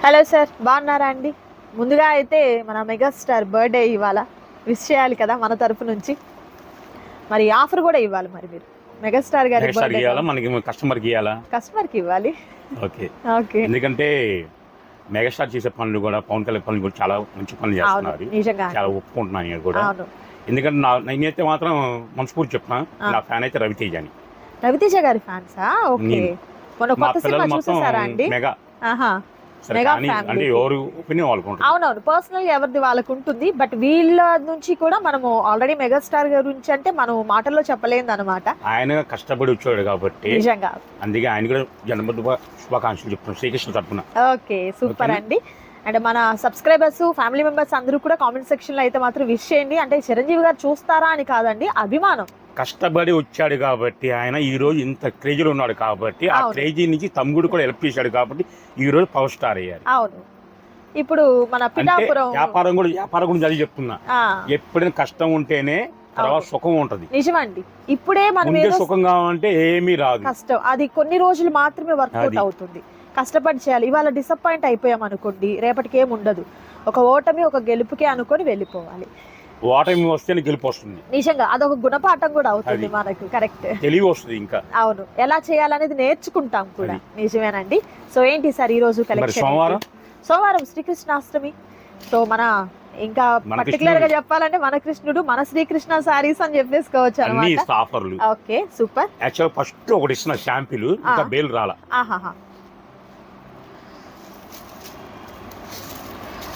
Hello sir బాగున్నారా అండి? ముందుగా అయితే మన మెగాస్టార్ బర్త్డే ఇవాళ విష్ చేయాలి కదా మన తరఫు నుంచి. మరి ఆఫర్ కూడా ఇవ్వాలి మరి మీరు. మెగాస్టార్ గారి నెక్స్ట్ బర్త్డే ఇవ్వాలా మనకి కస్టమర్కి ఇవ్వాలా కస్టమర్కి ఇవ్వాలి. ఓకే ఓకే ఎందుకంటే మెగాస్టార్ చేసే పనులు కూడా పవన్ కళ్యాణ్ పనులు కూడా చాలా మంచి పనులు అవును. చేస్తున్నారు నిజంగా. చాలా ఒప్పుకుంటున్నాను నేను కూడా. అవును. ఎందుకంటే నా నేనైతే మాత్రం మనస్ఫూర్తి చెప్తున్నా. నా ఫ్యాన్ అయితే రవితేజ అని. రవితేజ గారి ఫ్యాన్సా ఓకే నేను. మొన్న మా కొత్త సినిమా పిల్లలు మొత్తం చూసేసారా అండి? మెగా. ఆహా. అంటే ఎవరు ఒపీనియన్ వాళ్ళకు అవునవును పర్సనల్ ఎవరిది వాళ్ళకు ఉంటుంది బట్ వీళ్ళ నుంచి కూడా మనము ఆల్రెడీ మెగాస్టార్ గురించి అంటే మనం మాటల్లో చెప్పలేదు అనమాట ఆయన కష్టపడి వచ్చాడు కాబట్టి నిజంగా. అందుకే ఆయన కూడా జన్మదిన శుభాకాంక్షలు చెప్తున్నాం శ్రీకృష్ణ తరపున. Okay super? అండి. అండ్ మన సబ్స్క్రైబర్స్ ఫ్యామిలీ మెంబర్స్ అందరూ కూడా కామెంట్ సెక్షన్లో అయితే మాత్రం విష్ చేయండి. అంటే చిరంజీవి గారు చూస్తారా అని కాదండి అభిమానం. కష్టపడి వచ్చాడు కాబట్టి ఆయన ఈ రోజు ఇంత క్రేజీలో ఉన్నాడు కాబట్టి ఆ. క్రేజీ నుంచి తమ్ముడు కూడా హెల్ప్ చేశాడు కాబట్టి ఈ రోజు పవర్ స్టార్ అయ్యారు అవును. ఇప్పుడు మన పిఠాపురం వ్యాపారం కూడా వ్యాపారం గురించి అది చెప్తున్నా. ఎప్పుడైనా కష్టం ఉంటేనే తర్వాత. సుఖం ఉంటది. నిజమండి. ఇప్పుడే మనం సుఖం కావాలంటే ఏమీ రాదు. కష్టం. అది కొన్ని రోజులు మాత్రమే వర్కౌట్. అవుతుంది. కష్టపడి చేయాలి. ఇవాళ డిసప్పాయింట్ అయిపోయాం అనుకోండి రేపటికి ఏం ఉండదు. ఒక ఓటమి ఒక గెలుపుకే అనుకొని వెళ్ళిపోవాలి. ఓటమి వస్తేనే గెలుపు వస్తుంది. నిజంగా అదొక గుణపాఠం కూడా అవుతుంది. మనకు కరెక్ట్ తెలివి వస్తుంది ఇంకా. అవును. ఎలా చేయాలనేది నేర్చుకుంటాం కూడా. నిజమేనండి. సో ఏంటి సార్ ఈ రోజు కలెక్షన్ సోమవారం? సోమవారం శ్రీకృష్ణాష్టమి. సో మన ఇంకా పర్టికులర్గా. చెప్పాలంటే మన కృష్ణుడు మన శ్రీకృష్ణ సారీస్ అని చెప్పేసుకోవచ్చు అన్ని ఆఫర్లు ఓకే సూపర్. యాక్చువల్ ఫస్ట్ ఒకటి ఇస్తున్న షాంపూలు ఇంకా. బేల్ రాల. ఆహాహా.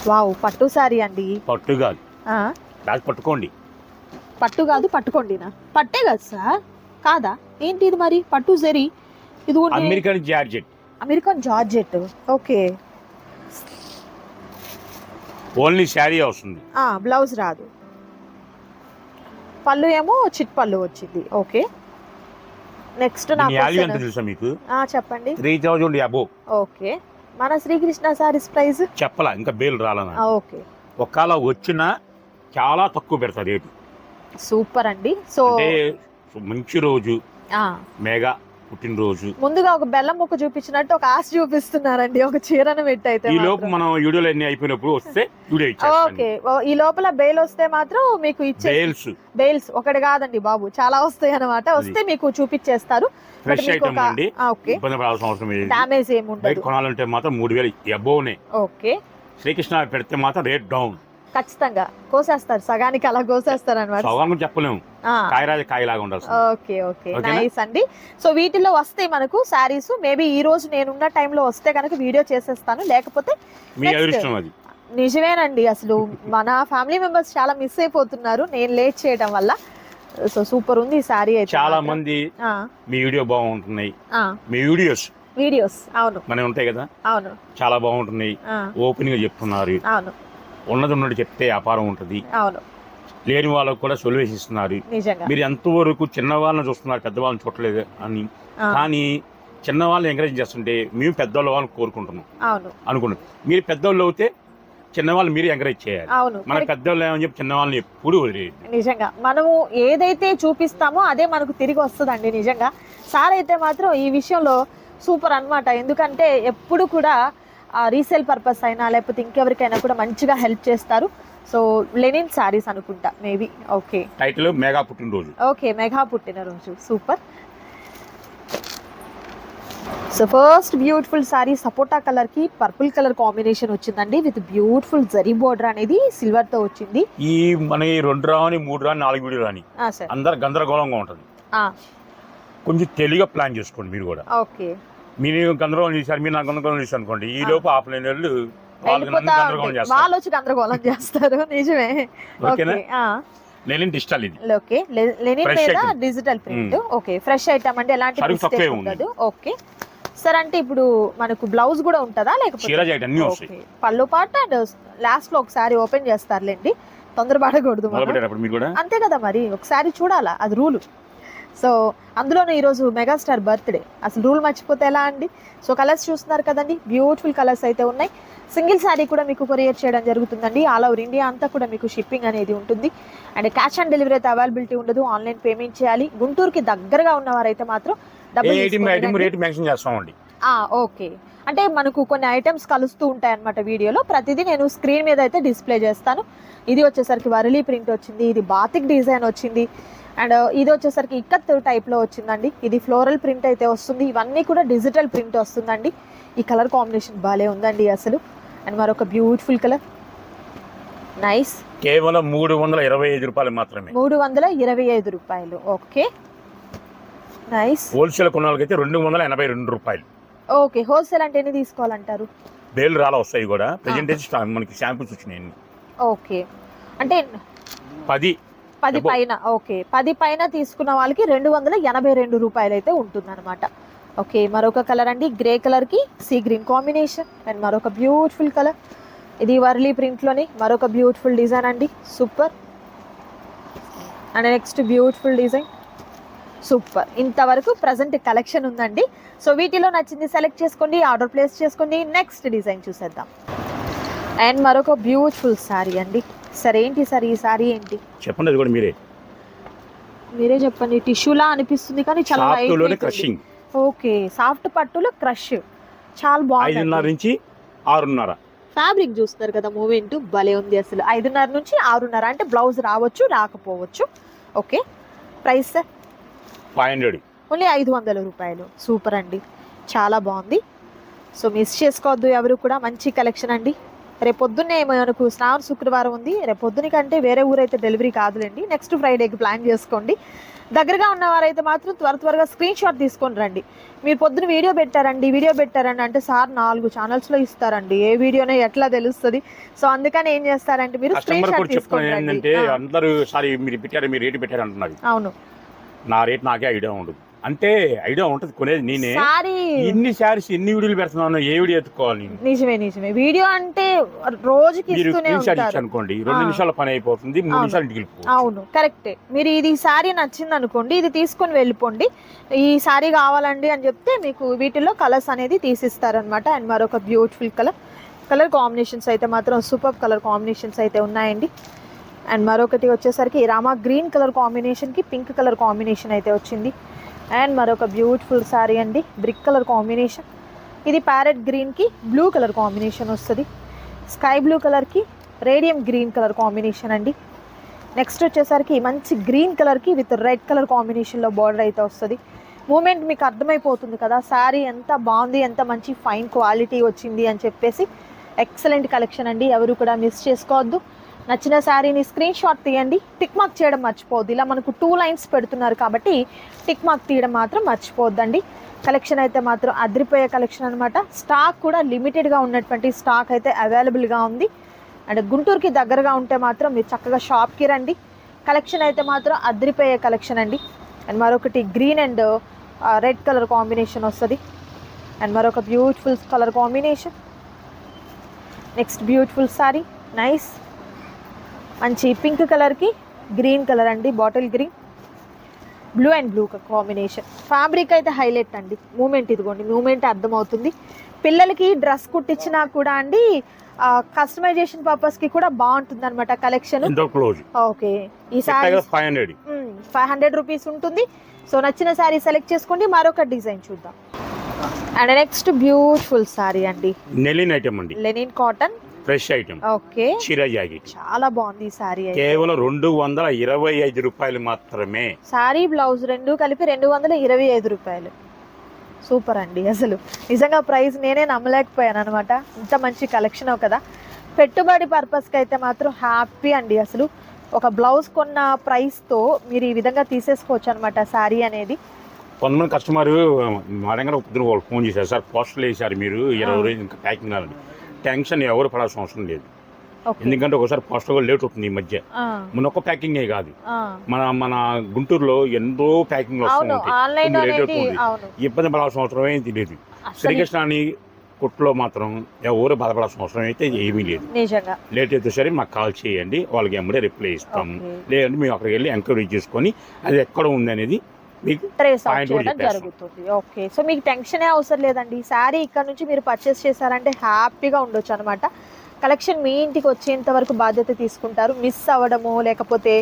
వావ్ పట్టు సారీ అండి. పట్టు కాదు. పట్టుకోండి. పట్టు కాదు పట్టుకోండినా? పట్టే కదా సార్? కాదా? ఏంటి ఇది మరి? పట్టు జరీ? ఇది American georgette. American georgette. Okay. Only sari వస్తుంది. ఆ బ్లౌజ్ రాదు. పళ్ళు ఏమో చిట్ పళ్ళు వచ్చింది. ఓకే. నెక్స్ట్ నాకు తెలుసా మీకు? ఆ, చెప్పండి. త్రీ థౌజండ్ అబో ఓకే. మన శ్రీకృష్ణ సారీస్ ప్రైస్? చెప్పలా ఇంకా బేల్ రాలనా? ఓకే. ఒకవేళ వచ్చినా చాలా తక్కువ పెడతారు రేటు. సూపర్ అండి. సో మంచి రోజు. ఆ, మెగా పుట్టినరోజు. ముందుగా ఒక బెల్లం ముక్క చూపించినట్టు ఒక ఆశ చూపిస్తున్నారండి. ఒక చీరను పెట్టి అయితే ఈ లోపు. మనం వీడియోలు అన్ని అయిపోయినప్పుడు వస్తే వీడియో ఓకే. ఈ లోపల బెయిల్ వస్తే మాత్రం మీకు ఇచ్చే బేల్స్ బెయిల్స్. ఒకటి కాదండి బాబు. చాలా వస్తాయి అనమాట వస్తే మీకు చూపించేస్తారు ఫ్రెష్ ఐటమ్ అండి. ఇబ్బంది పడాల్సిన అవసరం లేదు. డామేజ్ కొనాలంటే మాత్రం మూడు వేలు అబోనే. ఓకే. శ్రీకృష్ణ పెడితే మాత్రం రేట్ డౌన్. ఖచ్చితంగా. కోసేస్తారు. సగానికి అలా కోసేస్తారు అనమాట సౌగాన్ కూడా చెప్పలేము. కాయరాజ కాయలాగా ఉండాల్సింది. Okay okay? నైస్ అండి. సో వీటిలో వస్తే మనకు శారీస్. మేబీ ఈ రోజు నేనున్న టైంలో వస్తే కనుక వీడియో చేసేస్తాను. లేకపోతే మీ. అదృష్టం అది. నిజమేనండి. అసలు మన ఫ్యామిలీ మెంబర్స్ చాలా మిస్ అయిపోతున్నారు. నేను లేట్ చేయడం వల్ల. సో సూపర్ ఉంది ఈ శారీ అయితే చాలా. మంది మీ వీడియో బాగుంటున్నాయి. మీ వీడియోస్ వీడియోస్. అవును. మన ఉంటాయి కదా? అవును. చాలా బాగుంటున్నాయి. ఓపెన్గా చెప్తున్నారు. అవును. ఉన్నది ఉన్నట్టు చెప్తే వ్యాపారం ఉంటుంది. అవును. లేని వాళ్ళకు కూడా సొల్యూషన్ ఇస్తున్నారు. నిజంగా. మీరు ఎంతవరకు చిన్న వాళ్ళని చూస్తున్నారు పెద్దవాళ్ళని చూడలేదు అని. కానీ చిన్న వాళ్ళని ఎంకరేజ్ చేస్తుంటే మేము పెద్దవాళ్ళ వాళ్ళని కోరుకుంటున్నాం. అనుకున్నాం మీరు పెద్దవాళ్ళు అవుతే చిన్నవాళ్ళు మీరు ఎంకరేజ్ చేయాలి. మన పెద్దవాళ్ళు ఏమని చెప్పి చిన్నవాళ్ళని ఎప్పుడు వదిలేదు నిజంగా. మనము ఏదైతే చూపిస్తామో అదే మనకు తిరిగి వస్తుందండి నిజంగా. సార్ అయితే మాత్రం ఈ విషయంలో సూపర్ అన్నమాట. ఎందుకంటే ఎప్పుడు కూడా రీసేల్ పర్పస్ అయినా లేకపోతే ఇంకెవరికైనా కూడా మంచిగా హెల్ప్ చేస్తారు. సో లెనిన్ శారీస్ అనుకుంటా మేబీ ఓకే టైటిల్ మెగా పుట్టినరోజు. ఓకే మెగా పుట్టినరోజు super so first beautiful sari సపోటా కలర్కి పర్పుల్ కలర్ కాంబినేషన్ వచ్చిందండి విత్ బ్యూటిఫుల్ జరీ బోర్డర్ అనేది సిల్వర్తో వచ్చింది. ఈ మన ఈ రెండు రాని మూడు రాని నాలుగు వీడియో రాని. ఆ సార్ అందరు గందరగోళంగా ఉంటుంది. ఆ, కొంచెం తెలివిగా ప్లాన్ చేసుకోండి మీరు కూడా. ఓకే మీరు గందరగోళం చేశారు? మీరు నాకు గందరగోళం చేశారు అనుకోండి ఈ లోపు ఆఫ్లైన్ వాళ్ళు నన్ను వెళ్ళిపోతా గందరగోళం. చేస్తారు. వాళ్ళు వచ్చి గందరగోళం చేస్తారు. నిజమే. ఓకేనా? డిజిటల్ ఇది. ఓకే లెనిన్ మీద. Digital print? Okay fresh item అంటే ఎలాంటి. ఉండదు ఓకే. సార్ అంటే ఇప్పుడు మనకు బ్లౌజ్ కూడా ఉంటుందా? లేకపోతే. పళ్ళు పాట అండ్ లాస్ట్లో ఒకసారి ఓపెన్ చేస్తారులేండి. తొందరపడకూడదు అంతే కదా మరి. ఒకసారి చూడాలా? అది రూలు. సో అందులోనూ ఈరోజు మెగాస్టార్ బర్త్డే. అసలు రూల్ మర్చిపోతే ఎలా అండి? సో కలర్స్ చూస్తున్నారు కదండి బ్యూటిఫుల్ కలర్స్ అయితే ఉన్నాయి. సింగిల్ శారీ కూడా మీకు కొరియర్ చేయడం జరుగుతుందండి. ఆల్ ఓవర్ ఇండియా అంతా కూడా మీకు షిప్పింగ్ అనేది ఉంటుంది. అండ్ క్యాష్ ఆన్ డెలివరీ అయితే అవైలబిలిటీ ఉండదు ఆన్లైన్ పేమెంట్ చేయాలి. గుంటూరుకి దగ్గరగా ఉన్నవారైతే మాత్రం డబ్బులు ఓకే. అంటే మనకు కొన్ని ఐటమ్స్ కలుస్తూ ఉంటాయి అన్నమాట వీడియోలో. ప్రతిదీ నేను స్క్రీన్ మీద అయితే డిస్ప్లే చేస్తాను. ఇది వచ్చేసరికి వరలీ ప్రింట్ వచ్చింది ఇది బాతిక్ డిజైన్ వచ్చింది. అండ్ ఇది వచ్చేసరికి ఇక్కత్ టైప్లో వచ్చిందండి. ఇది ఫ్లోరల్ ప్రింట్ అయితే వస్తుంది. ఇవన్నీ కూడా డిజిటల్ ప్రింట్ వస్తుందండి. ఈ కలర్ కాంబినేషన్ భలే ఉందండి అసలు. అండ్ మరొక బ్యూటిఫుల్ కలర్ నైస్ కేవలం మూడు వందల ఇరవై ఐదు రూపాయలు మాత్రమే. మూడు వందల ఇరవై ఐదు రూపాయలు. ఓకే నైస్ హోల్సేల్ కొనాలకైతే రెండు వందల ఎనభై రెండు రూపాయలు. ఓకే హోల్సేల్ అంటే ఎన్ని తీసుకోవాలంటారు? బేలు రాలా వస్తాయి కూడా. ప్రజెంటేజ్ మనకి షాంపూస్ వచ్చినాయి. ఓకే అంటే పది పది. పైన ఓకే. పది పైన తీసుకున్న వాళ్ళకి రెండు వందల ఎనభై రెండు రూపాయలు అయితే ఉంటుందన్నమాట. ఓకే మరొక కలర్ అండి. గ్రే కలర్కి సీ గ్రీన్ కాంబినేషన్ అండ్ మరొక బ్యూటిఫుల్ కలర్. ఇది వర్లీ ప్రింట్లోని మరొక బ్యూటిఫుల్ డిజైన్ అండి. Super. And next beautiful design. Super. ఇంతవరకు ప్రజెంట్ కలెక్షన్ ఉందండి. సో వీటిలో నచ్చింది సెలెక్ట్ చేసుకోండి ఆర్డర్ ప్లేస్ చేసుకోండి. నెక్స్ట్ డిజైన్ చూసేద్దాం. అండ్ మరొక బ్యూటిఫుల్ శారీ అండి. సరే ఏంటి సార్ ఈ శారీ ఏంటి? చెప్పండి అది కూడా మీరే. మీరే చెప్పండి. టిష్యూలా అనిపిస్తుంది కానీ చాలా సాఫ్ట్లోనే. క్రషింగ్ ఓకే సాఫ్ట్ పట్టులో క్రష్. చాలా ఐదున్నర బాగుంది నుంచి ఆరున్నర. ఫ్యాబ్రిక్ చూస్తారు కదా మూమెంట్. భలే ఉంది అసలు. ఐదున్నర నుంచి ఆరున్నర. అంటే బ్లౌజ్ రావచ్చు రాకపోవచ్చు. Okay price? Sir five hundred. Only ఐదు వందల రూపాయలు. సూపర్ అండి. చాలా బాగుంది. సో మిస్ చేసుకోవద్దు ఎవరు కూడా. మంచి కలెక్షన్ అండి. రేపు పొద్దున్నే మనకు శ్రావణ శుక్రవారం ఉంది. రేపు పొద్దున కంటే వేరే ఊరైతే డెలివరీ కాదులేండి. నెక్స్ట్ ఫ్రైడేకి ప్లాన్ చేసుకోండి. దగ్గరగా ఉన్నవారైతే మాత్రం త్వర త్వరగా స్క్రీన్ షాట్ తీసుకొని రండి. మీరు పొద్దున వీడియో పెట్టారండి వీడియో పెట్టారండి అంటే సార్ నాలుగు ఛానల్స్లో ఇస్తారండి. ఏ వీడియోనే ఎట్లా తెలుస్తుంది? సో అందుకని ఏం చేస్తారంటే మీరు స్క్రీన్ షాట్ కూడా చెప్తున్నాను తీసుకొని రండి. ఏంటంటే ఆ, అందరూ సారీ మీరు పెట్టారు మీరు రేటు పెట్టారు అంటున్నారు. అవును. నా రేట్ నాకే ఐడియా ఉండదు. అంటే ఐడియా ఉంటుంది కొనేది నేనే. సారీ. ఇన్ని శారీస్ ఎన్ని వీడియోలు పెడుతున్నాను ఏ వీడియో ఎత్తుకోవాలి నేను? నిజమే నిజమే. వీడియో అంటే రోజుకి మీరు ఇస్తూనే స్క్రీన్ షాట్ ఉంటారు. ఇచ్చి అనుకోండి రెండు ఆ. నిమిషాల పని అయిపోతుంది మూడు అవును. నిమిషాలు ఇంటికి వెళ్ళిపోవచ్చు. అవును కరెక్టే. మీరు ఇది శారీ నచ్చింది అనుకోండి ఇది తీసుకొని వెళ్ళిపోండి. ఈ శారీ కావాలండి అని చెప్తే మీకు వీటిల్లో కలర్స్ అనేది తీసిస్తారనమాట అండ్ మరొక బ్యూటిఫుల్ కలర్. కలర్ కాంబినేషన్స్ అయితే మాత్రం సూపర్ కలర్ కాంబినేషన్స్ అయితే ఉన్నాయండి. అండ్ మరొకటి వచ్చేసరికి రామా గ్రీన్ కలర్ కాంబినేషన్కి పింక్ కలర్ కాంబినేషన్ అయితే వచ్చింది. అండ్ మరొక బ్యూటిఫుల్ శారీ అండి బ్రిక్ కలర్ కాంబినేషన్. ఇది ప్యారెట్ గ్రీన్కి బ్లూ కలర్ కాంబినేషన్ వస్తుంది. స్కై బ్లూ కలర్కి రేడియం గ్రీన్ కలర్ కాంబినేషన్ అండి. నెక్స్ట్ వచ్చేసరికి మంచి గ్రీన్ కలర్కి విత్ రెడ్ కలర్ కాంబినేషన్లో బార్డర్ అయితే వస్తుంది. మూమెంట్ మీకు అర్థమైపోతుంది కదా శారీ ఎంత బాగుంది ఎంత మంచి ఫైన్ క్వాలిటీ వచ్చింది అని చెప్పేసి. ఎక్సలెంట్ కలెక్షన్ అండి ఎవరు కూడా మిస్ చేసుకోవద్దు. నచ్చిన శారీని స్క్రీన్ షాట్ తీయండి. టిక్ మార్క్ చేయడం మర్చిపోవద్దు. ఇలా మనకు టూ లైన్స్ పెడుతున్నారు కాబట్టి టిక్ మార్క్ తీయడం మాత్రం మర్చిపోవద్దండి. కలెక్షన్ అయితే మాత్రం అదిరిపోయే కలెక్షన్ అనమాట స్టాక్ కూడా లిమిటెడ్గా ఉన్నటువంటి స్టాక్ అయితే అవైలబుల్గా ఉంది. అండ్ గుంటూరుకి దగ్గరగా ఉంటే మాత్రం మీరు చక్కగా షాప్కి రండి. కలెక్షన్ అయితే మాత్రం అదిరిపోయే కలెక్షన్ అండి. అండ్ మరొకటి green and red colour combination వస్తుంది. అండ్ మరొక beautiful colour combination. Next beautiful sari nice. మంచి పింక్ కలర్కి గ్రీన్ కలర్ అండి bottle green. Blue and blue combination. Fabric అయితే హైలైట్ అండి. మూమెంట్ ఇదిగోండి మూమెంట్ అర్థమవుతుంది. పిల్లలకి డ్రెస్ కుట్టించినా కూడా అండి కస్టమైజేషన్ పర్పస్కి కూడా బాగుంటుంది అనమాట కలెక్షన్ ఓకే. ఈ sari five hundred five hundred rupees ఉంటుంది. సో నచ్చిన శారీ సెలెక్ట్ చేసుకోండి. మరొక డిజైన్ చూద్దాం. అండ్ నెక్స్ట్ బ్యూటిఫుల్ శారీ అండి. నెలిన్ ఐటమ్ అండి. Linen cotton fresh item okay చీర జాకెట్ చాలా బాగుంది అయితే. కేవలం రెండు వందల ఇరవై ఐదు రూపాయలు మాత్రమే. శారీ బ్లౌజ్ రెండు కలిపి రెండు వందల ఇరవై ఐదు రూపాయలు. సూపర్ అండి అసలు. నిజంగా ప్రైస్ నేనే నమ్మలేకపోయాను అనమాట ఇంత మంచి కలెక్షన్ కదా. పెట్టుబడి పర్పస్కి అయితే మాత్రం హ్యాపీ అండి అసలు. ఒక బ్లౌజ్ కొన్న ప్రైస్తో మీరు ఈ విధంగా తీసేసుకోవచ్చు అనమాట శారీ అనేది. కొంతమంది కస్టమర్ మా దగ్గర పొద్దున వాళ్ళు ఫోన్ చేశారు. సార్ పోస్టర్లు వేశారు మీరు. ఇరవై రోజులు ఇంకా ప్యాకింగ్ కావాలని. టెన్షన్ ఎవరు పడాల్సిన అవసరం లేదు. ఎందుకంటే ఒకసారి పోస్టర్ కూడా లేట్ అవుతుంది ఈ మధ్య. మన ఒక్క ప్యాకింగే కాదు. మన మన గుంటూరులో ఎంతో ప్యాకింగ్ వస్తూ అవును ఉంటాయి. ఆన్లైన్ కొంచెం లేట్ అవుతుంది. ఇబ్బంది పడాల్సిన అవసరం ఏం తెలియదు. శ్రీకృష్ణ అని కొట్లో మాత్రం ఎవరు బాధపడాల్సిన అవసరం అయితే ఏమీ లేదు. లేట్ అయితే సరే మాకు కాల్ చేయండి. వాళ్ళకి ఎమ్మడే రిప్లై ఇస్తాం. ఓకే. లేదంటే మేము అక్కడికి వెళ్ళి ఎంక్వైరీ చేసుకొని అది ఎక్కడ ఉంది అనేది మీకు ట్రేస్ అవుట్ చేయడం. జరుగుతుంది. ఓకే. సో మీకు టెన్షనే అవసరం లేదండి. శారీ ఇక్కడ నుంచి మీరు పర్చేస్ చేశారంటే హ్యాపీగా ఉండొచ్చు అనమాట కలెక్షన్ మీ ఇంటికి వచ్చేంత వరకు బాధ్యత తీసుకుంటారు. మిస్ అవ్వడము లేకపోతే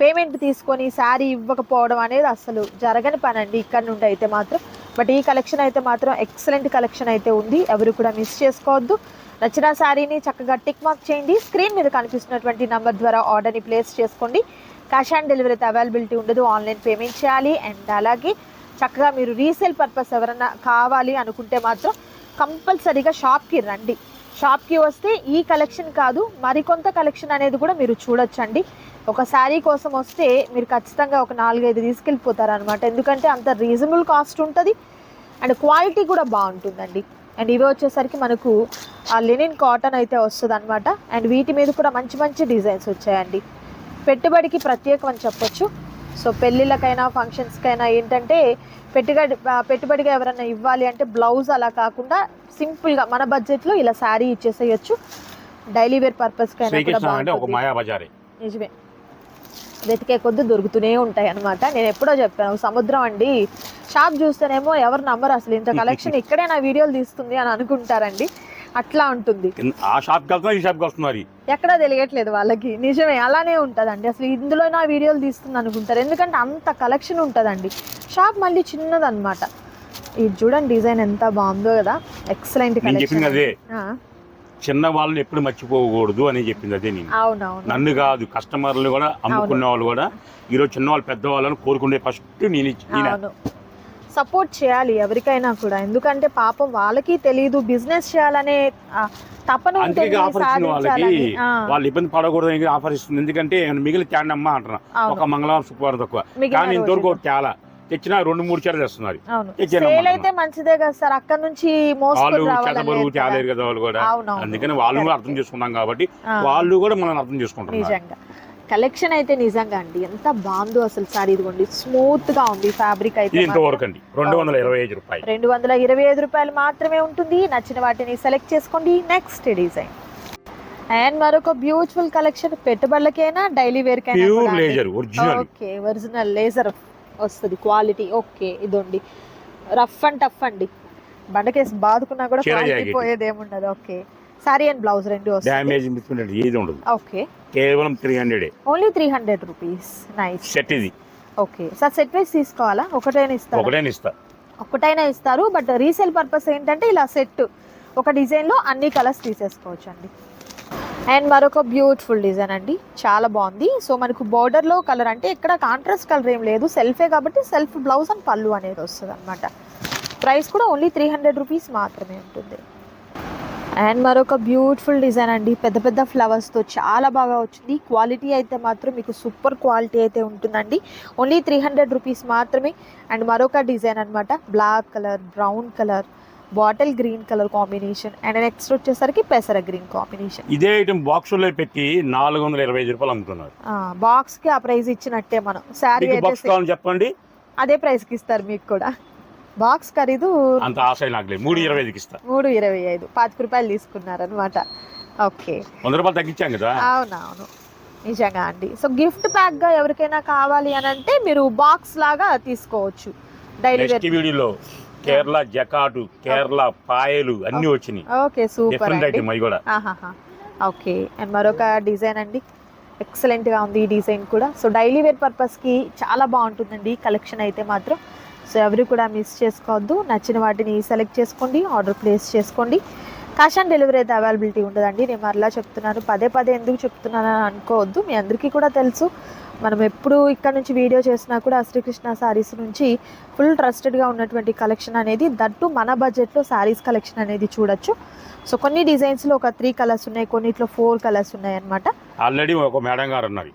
పేమెంట్ తీసుకొని శారీ ఇవ్వకపోవడం అనేది అసలు జరగని పని అండి ఇక్కడ నుండి అయితే మాత్రం. బట్ ఈ కలెక్షన్ అయితే మాత్రం ఎక్సలెంట్ కలెక్షన్ అయితే ఉంది. ఎవరు కూడా మిస్ చేసుకోవద్దు. నచ్చిన శారీని చక్కగా టిక్ మార్క్ చేయండి. స్క్రీన్ మీద కనిపిస్తున్నటువంటి నంబర్ ద్వారా ఆర్డర్ని ప్లేస్ చేసుకోండి. క్యాష్ ఆన్ డెలివరీ అయితే అవైలబిలిటీ ఉండదు ఆన్లైన్ పేమెంట్ చేయాలి అండ్ అలాగే చక్కగా మీరు రీసేల్ పర్పస్ ఎవరైనా కావాలి అనుకుంటే మాత్రం కంపల్సరీగా షాప్కి రండి. షాప్కి వస్తే ఈ కలెక్షన్ కాదు మరికొంత కలెక్షన్ అనేది కూడా మీరు చూడొచ్చండి. ఒక శారీ కోసం వస్తే మీరు ఖచ్చితంగా ఒక నాలుగైదు తీసుకెళ్ళిపోతారనమాట ఎందుకంటే అంత రీజనబుల్ కాస్ట్ ఉంటుంది అండ్ క్వాలిటీ కూడా బాగుంటుందండి. అండ్ ఇవి వచ్చేసరికి మనకు ఆ లినిన్ కాటన్ అయితే వస్తుంది అనమాట అండ్ వీటి మీద కూడా మంచి మంచి డిజైన్స్ వచ్చాయండి. పెట్టుబడికి ప్రత్యేకం అని చెప్పొచ్చు. సో పెళ్ళిళ్ళకైనా ఫంక్షన్స్కైనా ఏంటంటే పెట్టుబడి పెట్టుబడిగా ఎవరైనా ఇవ్వాలి అంటే బ్లౌజ్ అలా కాకుండా సింపుల్గా మన బడ్జెట్లో ఇలా శారీ ఇచ్చేసేయచ్చు. డైలీ వేర్ పర్పస్కైనా నిజమే. వెతికే కొద్ది దొరుకుతూనే ఉంటాయి అనమాట నేను ఎప్పుడో చెప్పాను సముద్రం అండి. షాప్ చూస్తేనేమో ఎవరు నమ్మరు అసలు ఇంత కలెక్షన్ ఇక్కడే నా వీడియోలు తీస్తుంది అని అనుకుంటారండి. అట్లా ఉంటుంది. ఆ వెళ్తున్నారు ఈ షాప్కి వస్తున్నారు ఎక్కడా తెలియట్లేదు వాళ్ళకి. నిజమే అలానే ఉంటుందండి. అసలు ఇందులో నా వీడియోలు తీస్తుంది అనుకుంటారు. ఎందుకంటే అంత కలెక్షన్ ఉంటుందండి. షాప్ మళ్ళీ చిన్నదన్నమాట. ఇది చూడండి డిజైన్ ఎంత బాగుందో కదా. ఎక్సలెంట్ నేను చెప్పింది అదే. చిన్న వాళ్ళని ఎప్పుడు మర్చిపోకూడదు అని చెప్పింది అదే నేను. అవునవును. నన్ను కాదు కస్టమర్లు కూడా అమ్ముకునే వాళ్ళు కూడా ఈరోజు చిన్నవాళ్ళు పెద్దవాళ్ళని కోరుకునే ఫస్ట్ నేను సపోర్ట్ చేయాలి ఎవరికైనా కూడా. ఎందుకంటే పాపం వాళ్ళకి తెలియదు బిజినెస్ చేయాలనే తపన ఉంటుంది వాళ్ళకి. వాళ్ళు ఇబ్బంది పడకూడదు ఆఫర్ ఇస్తుంది. ఎందుకంటే మిగిలిన తేండమ్మా అంటున్నా. అవును. ఒక మంగళవారం శుక్రవారం తక్కువ. కానీ ఇంతవరకు. చాలా. తెచ్చినా రెండు మూడు చీరలు తెస్తున్నారు. సేల్. అయితే మంచిదే కదా సార్. అక్కడ నుంచి వాళ్ళు లేదు కదా. తేలేరు కదా వాళ్ళు కూడా. అందుకని వాళ్ళు కూడా. అర్థం చేసుకున్నాం కాబట్టి వాళ్ళు కూడా మనం అర్థం చేసుకుంటున్నారు. నిజంగా. కలెక్షన్ అయితే నిజంగా అండి. ఎంత బాగుందో అసలు సార్ ఇదిగోండి. స్మూత్గా ఉంది ఫ్యాబ్రిక్ అయితే ఇది ఇంతవరకు అండి. రెండు వందల ఇరవై ఐదు రూపాయలు. రెండు వందల ఇరవై ఐదు రూపాయలు మాత్రమే ఉంటుంది. నచ్చిన వాటిని సెలెక్ట్ చేసుకోండి. Next design. అండ్ మరొక beautiful collection పెట్టుబడులకైనా daily wear okay original laser వస్తుంది క్వాలిటీ. ఓకే ఇదండి. రఫ్ అండ్ టఫ్ అండి. బండకేసి బాదుకున్నా కూడా. పోయేది ఏముండదు ఓకే. సారీ అండ్ బ్లౌజ్ రెండు వస్తాయి డ్యామేజ్ మిస్ప్రింట్ ఏది ఉండదు. ఓకే. కేవలం three hundred only three hundred rupees nice set ఇది. ఓకే. సార్ సెట్ వైస్ తీసుకోవాలా? ఒకటైనా ఇస్తారా? ఒకటేని ఇస్తా. ఒకటైనా ఇస్తారు బట్ రీసేల్ పర్పస్ ఏంటంటే ఇలా సెట్ ఒక డిజైన్లో అన్ని కలర్స్ తీసేసుకోవచ్చు అండి అండ్ మరొక బ్యూటిఫుల్ డిజైన్ అండి. చాలా బాగుంది. సో మనకు బార్డర్లో కలర్ అంటే ఇక్కడ కాంట్రాస్ట్ కలర్ ఏం లేదు. సెల్ఫే కాబట్టి సెల్ఫ్ బ్లౌజ్ అండ్ పళ్ళు అనేది వస్తుంది అనమాట ప్రైస్ కూడా ఓన్లీ త్రీ హండ్రెడ్ రూపీస్ మాత్రమే ఉంటుంది. అండ్ మరొక బ్యూటిఫుల్ డిజైన్ అండి. పెద్ద పెద్ద ఫ్లవర్స్తో చాలా బాగా వచ్చింది. క్వాలిటీ అయితే మాత్రం మీకు సూపర్ క్వాలిటీ అయితే ఉంటుందండి. ఓన్లీ త్రీ హండ్రెడ్ రూపీస్ మాత్రమే. అండ్ మరొక డిజైన్ అన్నమాట. Black colour brown colour bottle green colour combination and next వచ్చేసరికి పెసర గ్రీన్ కాంబినేషన్ ఇదే ఐటమ్ బాక్సుల్లో పెట్టి నాలుగు వందల ఇరవై ఐదు రూపాయలు అమ్ముతున్నారు. బాక్స్కి ఆ ప్రైస్ ఇచ్చినట్టే మనం. శారీ బాక్స్ చెప్పండి. అదే ప్రైస్కి ఇస్తారు మీకు కూడా. బాక్స్ ఖరీదు అంత ఆశ నాకు లేదు. మూడు ఇరవై ఐదుకి ఇస్తా. మూడు ఇరవై ఐదు. పాతిక రూపాయలు తీసుకున్నారనమాట ఓకే. వంద రూపాయలు తగ్గించాం కదా? అవునవును. నిజంగా అండి. సో గిఫ్ట్ ప్యాక్గా ఎవరికైనా కావాలి అని అంటే మీరు బాక్స్ లాగా తీసుకోవచ్చు. డైలీ వీడియోలో కేరళ జకాటు కేరళ పాయలు అన్ని వచ్చినాయి. ఓకే సూపర్ ఐటమ్ అవి కూడా. ఓకే. అండ్ మరొక డిజైన్ అండి. ఎక్సలెంట్గా ఉంది ఈ డిజైన్ కూడా. సో డైలీ వేర్ పర్పస్కి చాలా బాగుంటుందండి. కలెక్షన్ అయితే మాత్రం. సో ఎవరు కూడా మిస్ చేసుకోవద్దు. నచ్చిన వాటిని సెలెక్ట్ చేసుకోండి ఆర్డర్ ప్లేస్ చేసుకోండి. క్యాష్ ఆన్ డెలివరీ అయితే అవైలబిలిటీ ఉండదండి. నేను మరలా చెప్తున్నాను. పదే పదే ఎందుకు చెప్తున్నానని అనుకోవద్దు. మీ అందరికీ కూడా తెలుసు. మనం ఎప్పుడు ఇక్కడ నుంచి వీడియో చేసినా కూడా శ్రీకృష్ణ శారీస్ నుంచి ఫుల్ ట్రస్టెడ్గా ఉన్నటువంటి కలెక్షన్ అనేది దట్టు మన బడ్జెట్లో శారీస్ కలెక్షన్ అనేది చూడొచ్చు. సో కొన్ని డిజైన్స్లో ఒక త్రీ కలర్స్ ఉన్నాయి. కొన్నిట్లో ఫోర్ కలర్స్ ఉన్నాయి అనమాట ఆల్రెడీ ఒక మేడం గారు ఉన్నారు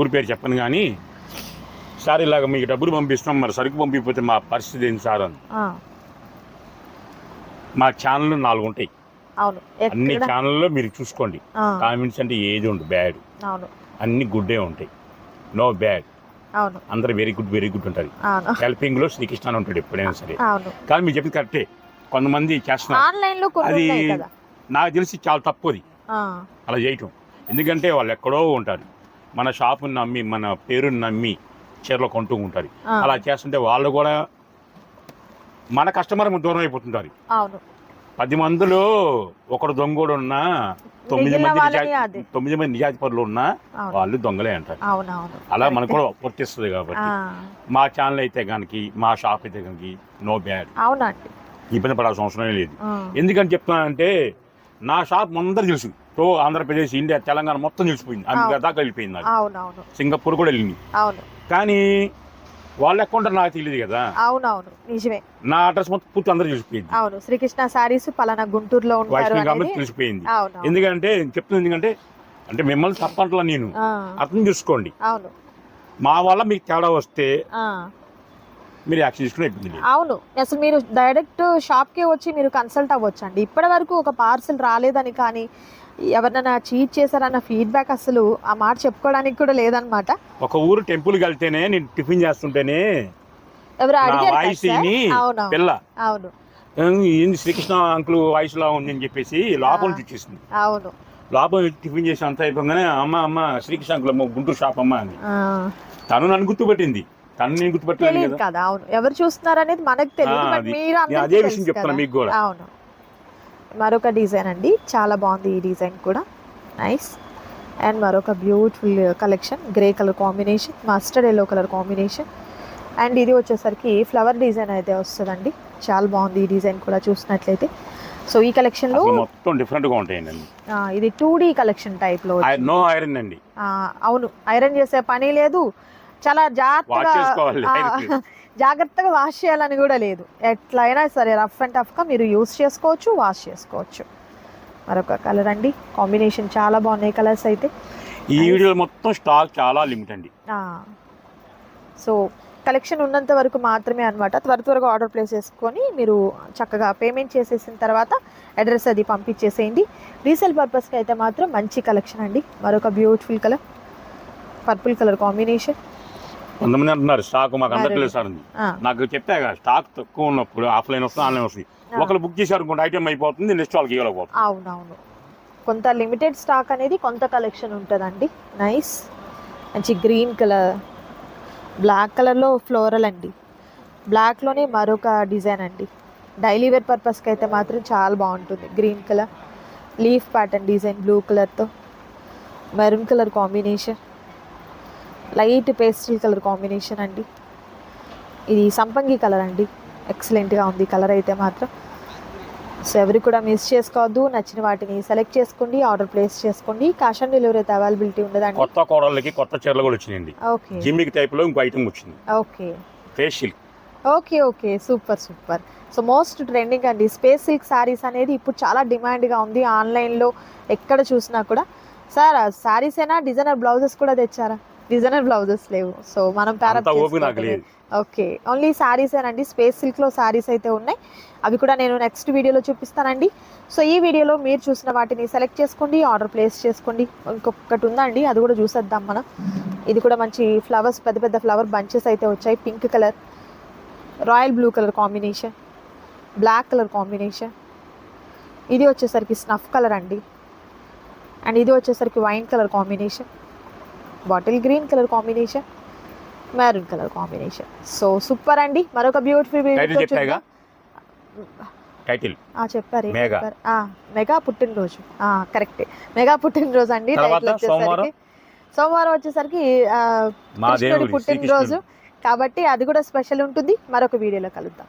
ఊరి పేరు చెప్పను కానీ సార్ ఇలాగ మీకు డబ్బులు పంపిస్తాం మరి సరుకు పంపిపోతే మా పరిస్థితి ఏంటి సార్ అని. మా ఛానల్ నాలుగు ఉంటాయి. అన్ని ఛానల్లో మీరు చూసుకోండి. కామెంట్స్ అంటే ఏది ఉండదు బ్యాడ్. అన్ని గుడ్డే ఉంటాయి. No bad. అందరూ వెరీ గుడ్ వెరీ గుడ్ ఉంటుంది అవును. హెల్పింగ్లో శ్రీకృష్ణ ఉంటాడు ఎప్పుడైనా సరే. కానీ మీరు చెప్పింది కరెక్టే. కొంతమంది చేస్తున్నారు. అది నాకు తెలిసి చాలా తప్పు అది. ఆ, అలా చేయటం. ఎందుకంటే వాళ్ళు ఎక్కడో ఉంటారు. మన షాపుని నమ్మి మన పేరుని నమ్మి చీరలు కొంటూ ఉంటారు. అలా చేస్తుంటే వాళ్ళు కూడా మన కస్టమర్ దూరం అయిపోతుంటారు. పది మందిలో ఒకడు దొంగోడు ఉన్నా తొమ్మిది మంది. తొమ్మిది మంది నిజాతి పరులు ఉన్నా వాళ్ళు దొంగలే అంటారు. అలా మనకు కూడా వర్తిస్తుంది కాబట్టి మా ఛానల్ అయితే కనుక మా షాప్ అయితే కనుక నో బ్యాడ్ ఇబ్బంది పడాల్సిన అవసరం లేదు. ఎందుకని చెప్తున్నానంటే నా షాప్ అందరు తెలుసు. తో ఆంధ్రప్రదేశ్ ఇండియా తెలంగాణ మొత్తం తెలిసిపోయింది. అమెరికా దాకా వెళ్ళిపోయింది సింగపూర్ కూడా వెళ్ళింది. కానీ వాళ్ళు ఉంటారో నాకు తెలియదు కదా. అవునవును నిజమే. నా అడ్రస్ మొత్తం పూర్తి అందరూ తెలిసిపోయింది. అవును శ్రీకృష్ణ సారీస్ పలానా గుంటూరులో ఉంటారు తెలిసిపోయింది. ఎందుకంటే చెప్తుంది ఎందుకంటే అంటే మిమ్మల్ని తప్పంటలా నేను అర్థం చేసుకోండి. అవును. మా వల్ల మీకు తేడా వస్తే మీరు యాక్షన్ తీసుకునే లేదు. అవును. అసలు మీరు డైరెక్ట్ షాప్కే వచ్చి మీరు కన్సల్ట్ అవ్వచ్చండి. ఇప్పటి వరకు ఒక పార్సిల్ రాలేదని కానీ ఎవరినైనా చీట్ చేశారన్న ఫీడ్బ్యాక్ అసలు ఆ మాట చెప్పుకోవడానికి కూడా లేదనమాట ఒక ఊరు టెంపుల్కి వెళ్తేనే నేను టిఫిన్ చేస్తుంటేనే ఎవరు అడిగారు కదా వాయిస్ సార్? విని అవునవును. పిల్ల. అవును. "ఏం, ఏంది శ్రీకృష్ణ అంకుల్ వాయిస్ లా ఉంది అని చెప్పేసి లోపల నుంచి వచ్చేసింది అవును. లోపల టిఫిన్ చేసి అంత అయిపోగానే అమ్మ అమ్మ శ్రీకృష్ణ అంకుల్ అమ్మ గుంటూరు షాప్ అమ్మ అని. ఆ, తను నన్ను గుర్తుపెట్టింది. తను నేను గుర్తుపెట్టలేదు తెలియదు కదా. కదా అవును. ఎవరు చూస్తున్నారు అనేది మనకు తెలియదు ఆ, బట్ అది. మీరు నేను అందరికీ అదే తెలుసు విషయం చెప్తున్నా కదా. మీకు కూడా. అవును. మరొక డిజైన్ అండి. చాలా బాగుంది ఈ డిజైన్ కూడా. నైస్ అండ్ మరొక beautiful collection grey colour combination mustard yellow colour combination and ఇది వచ్చేసరికి ఫ్లవర్ డిజైన్ అయితే వస్తుందండి. చాలా బాగుంది ఈ డిజైన్ కూడా చూసినట్లయితే. సో ఈ కలెక్షన్లో అసలు మొత్తం డిఫరెంట్గా ఉంటాయండి. ఇది టూ డీ కలెక్షన్ టైప్లో ఐ- నో ఐరన్ అండి. అవును. ఐరన్ చేసే పని లేదు. చాలా జాగ్రత్తగా. జాగ్రత్తగా వాష్ చేయాలని కూడా లేదు. ఎట్లయినా సరే రఫ్ అండ్ టఫ్గా మీరు యూస్ చేసుకోవచ్చు వాష్ చేసుకోవచ్చు. మరొక కలర్ అండి. కాంబినేషన్ చాలా బాగున్నాయి కలర్స్ అయితే. ఈ వీడియో మొత్తం స్టాక్ చాలా లిమిట్ అండి. సో కలెక్షన్ ఉన్నంత వరకు మాత్రమే అనమాట త్వర త్వరగా ఆర్డర్ ప్లేస్ చేసుకొని మీరు చక్కగా పేమెంట్ చేసేసిన తర్వాత అడ్రస్ అది పంపించేసేయండి. రీసేల్ పర్పస్కి అయితే మాత్రం మంచి కలెక్షన్ అండి. మరొక beautiful colour purple colour combination. కొంతమంది అంటున్నారు స్టాక్ మాకు అందరికీ అదే. లేదు సార్ అని. నాకు చెప్పా కదా స్టాక్ తక్కువ ఉన్నప్పుడు ఆఫ్లైన్ వస్తుంది ఆన్లైన్ వస్తుంది. ఒకరు బుక్ చేశారు అనుకోండి ఐటమ్ అయిపోతుంది నెక్స్ట్ వాళ్ళకి ఇవ్వలేకపోతుంది. అవునవును. కొంత లిమిటెడ్ స్టాక్ అనేది కొంత కలెక్షన్ ఉంటుందండి. నైస్ మంచి గ్రీన్ కలర్ బ్లాక్ కలర్లో ఫ్లోరల్ అండి. బ్లాక్లోనే మరొక డిజైన్ అండి. డైలీ వేర్ పర్పస్కి అయితే మాత్రం చాలా బాగుంటుంది. Green colour leaf pattern design blue కలర్తో maroon colour combination light pastel colour combination అండి. ఇది సంపంగి కలర్ అండి. ఎక్సలెంట్గా ఉంది కలర్ అయితే మాత్రం. సో ఎవరు కూడా మిస్ చేసుకోవద్దు. నచ్చిన వాటిని సెలెక్ట్ చేసుకోండి ఆర్డర్ ప్లేస్ చేసుకోండి. క్యాష్ ఆన్ డెలివరీ అయితే అవైలబిలిటీ ఉండదండి. కొత్త కోడళ్ళకి కొత్త చీరలు కూడా వచ్చినాయండి. ఓకే జిమ్మిక్ టైప్లో ఇంకో ఐటమ్ వచ్చింది. Okay silk okay okay super super so most trending అండి. స్పేస్ సిల్క్ శారీస్ అనేది ఇప్పుడు చాలా డిమాండ్గా ఉంది. ఆన్లైన్లో ఎక్కడ చూసినా కూడా. సార్ శారీస్ అయినా డిజైనర్ బ్లౌజెస్ కూడా తెచ్చారా? డిజైనర్ బ్లౌజెస్ లేవు. సో మనం ఓకే ఓన్లీ శారీస్ ఏనండి స్పేస్ సిల్క్లో శారీస్ అయితే ఉన్నాయి. అవి కూడా నేను నెక్స్ట్ వీడియోలో చూపిస్తానండి. సో ఈ వీడియోలో మీరు చూసిన వాటిని సెలెక్ట్ చేసుకోండి ఆర్డర్ ప్లేస్ చేసుకోండి. ఇంకొకటి ఉందండి అది కూడా చూసేద్దాం మనం. ఇది కూడా మంచి ఫ్లవర్స్ పెద్ద పెద్ద ఫ్లవర్ బంచెస్ అయితే వచ్చాయి. Pink colour royal blue colour combination black colour combination ఇది వచ్చేసరికి స్నఫ్ కలర్ అండి. అండ్ ఇది వచ్చేసరికి wine colour combination bottle green colour combination maroon colour combination. So super అండి. మరొక బ్యూటిఫుల్ చెప్పాగా టైటిల్ చెప్పారు. మెగా. చెప్పారు? ఆ, మెగా పుట్టినరోజు. ఆ, కరెక్టే మెగా పుట్టినరోజు అండి. టైటిల్ వచ్చేసరికి సోమవారం? వచ్చేసరికి పుట్టినరోజు. కాబట్టి అది కూడా స్పెషల్ ఉంటుంది. మరొక వీడియోలో కలుద్దాం.